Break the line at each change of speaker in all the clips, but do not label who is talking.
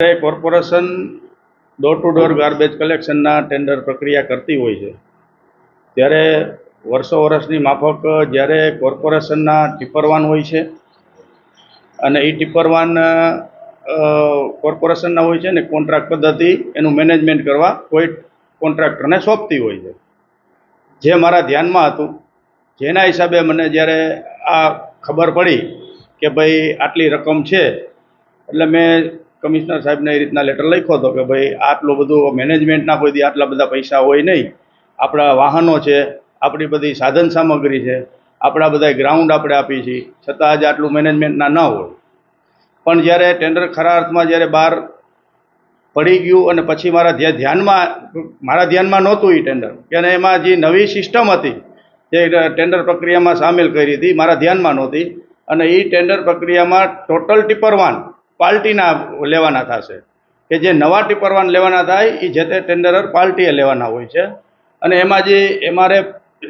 Corporation door to door garbage કલેક્શનના tender પ્રક્રિયા કરતી હોય છે, ત્યારે વર્ષો વર્ષની માફક જ્યારે કોર્પોરેશનના ટીપર વાન હોય છે અને એ ટિપ્પર વાન કોર્પોરેશનના હોય છે ને કોન્ટ્રાક્ટ પદ્ધતિ એનું મેનેજમેન્ટ કરવા કોઈ કોન્ટ્રાક્ટરને સોંપતી હોય છે. જે મારા ધ્યાનમાં હતું, જેના હિસાબે મને જ્યારે આ ખબર પડી કે ભાઈ આટલી રકમ છે, એટલે મેં કમિશનર સાહેબને એ રીતના લેટર લખ્યો હતો કે ભાઈ આટલું બધું મેનેજમેન્ટના કોઈથી આટલા બધા પૈસા હોય નહીં. આપણા વાહનો છે, આપણી બધી સાધન સામગ્રી છે, આપણા બધા ગ્રાઉન્ડ આપણે આપી છીએ. છતાં આજે આટલું મેનેજમેન્ટના ન હોય. પણ જ્યારે ટેન્ડર ખરા અર્થમાં જ્યારે બહાર પડી ગયું અને પછી મારા ધ્યાનમાં મારા ધ્યાનમાં નહોતું એ ટેન્ડર અને એમાં જે નવી સિસ્ટમ હતી, જે ટેન્ડર પ્રક્રિયામાં સામેલ કરી હતી, મારા ધ્યાનમાં નહોતી. અને એ ટેન્ડર પ્રક્રિયામાં ટોટલ ટિપરવાન પાર્ટીના લેવાના થશે. કે જે નવા ટીપરવાન લેવાના થાય એ જે તે ટેન્ડરર પાર્ટીએ લેવાના હોય છે. અને એમાં જે એમારે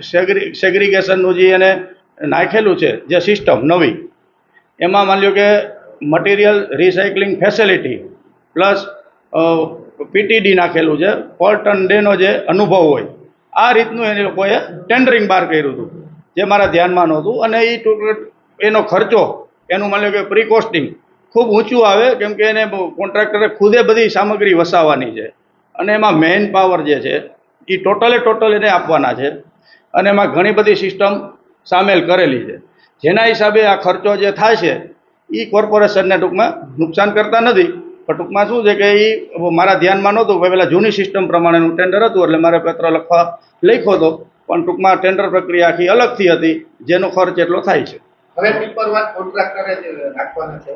સેગ્રી, સેગ્રીગેશનનું જે એને નાખેલું છે, જે સિસ્ટમ નવી, એમાં માની લો કે material recycling facility plus PTD નાખેલું છે પર ટન ડેનો જે અનુભવ હોય, આ રીતનું એને લોકોએ ટેન્ડરિંગ બહાર કર્યું હતું, જે મારા ધ્યાનમાં નહોતું. અને એ એનો ખર્ચો, એનું માની લો કે પ્રી કોસ્ટિંગ ખૂબ ઊંચું આવે, કેમ કે એને કોન્ટ્રાક્ટરે ખુદે બધી સામગ્રી વસાવવાની છે. અને એમાં મેન પાવર જે છે, એ ટોટલે ટોટલ એને આપવાના છે. અને એમાં ઘણી બધી સિસ્ટમ સામેલ કરેલી છે. જેના હિસાબે આ ખર્ચો જે થાય છે એ કોર્પોરેશનને ટૂંકમાં નુકસાન કરતા નથી. પણ ટૂંકમાં શું છે કે એ મારા ધ્યાનમાં નહોતું પેલા જૂની સિસ્ટમ પ્રમાણેનું ટેન્ડર હતું, એટલે મારે પત્ર લખવા લખ્યો હતો પણ ટૂંકમાં ટેન્ડર પ્રક્રિયા આખી અલગથી હતી, જેનો ખર્ચ એટલો થાય છે.
હવે પેપર વાત કોન્ટ્રાક્ટરે રાખવાના છે?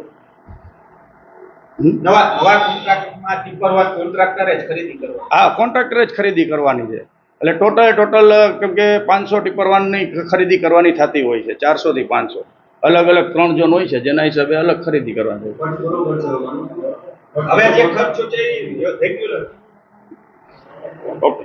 નવા નવા કોન્ટ્રાક્ટમાં ટીપર કોન્ટ્રાક્ટરે જ ખરીદી કરવા.
હા કોન્ટ્રાક્ટરે જ ખરીદી કરવાની છે. એટલે ટોટલ ટોટલ કેમ કે પાંચસો ટીપરવાનની ખરીદી કરવાની થતી હોય છે ચારસોથી પાંચસો. અલગ અલગ ત્રણ ઝોન હોય છે જેના હિસાબે અલગ ખરીદી કરવાની
હવે જે ખર્ચો છે રેગ્યુલર
ઓકે.